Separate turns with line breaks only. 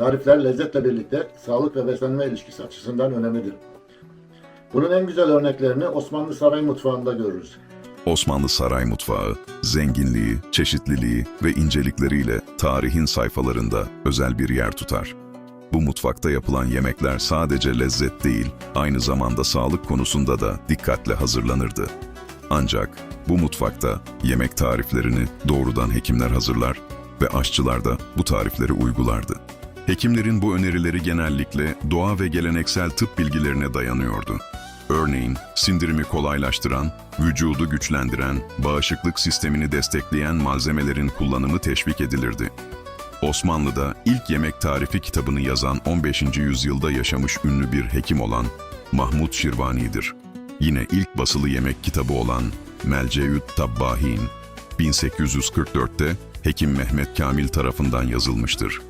Tarifler lezzetle birlikte sağlık ve beslenme ilişkisi açısından önemlidir. Bunun en güzel örneklerini Osmanlı saray mutfağında görürüz.
Osmanlı saray mutfağı, zenginliği, çeşitliliği ve incelikleriyle tarihin sayfalarında özel bir yer tutar. Bu mutfakta yapılan yemekler sadece lezzet değil, aynı zamanda sağlık konusunda da dikkatle hazırlanırdı. Ancak bu mutfakta yemek tariflerini doğrudan hekimler hazırlar ve aşçılar da bu tarifleri uygulardı. Hekimlerin bu önerileri genellikle doğa ve geleneksel tıp bilgilerine dayanıyordu. Örneğin sindirimi kolaylaştıran, vücudu güçlendiren, bağışıklık sistemini destekleyen malzemelerin kullanımı teşvik edilirdi. Osmanlı'da ilk yemek tarifi kitabını yazan 15. yüzyılda yaşamış ünlü bir hekim olan Mahmud Şirvani'dir. Yine ilk basılı yemek kitabı olan Melceüt Tabbahin 1844'te Hekim Mehmet Kamil tarafından yazılmıştır.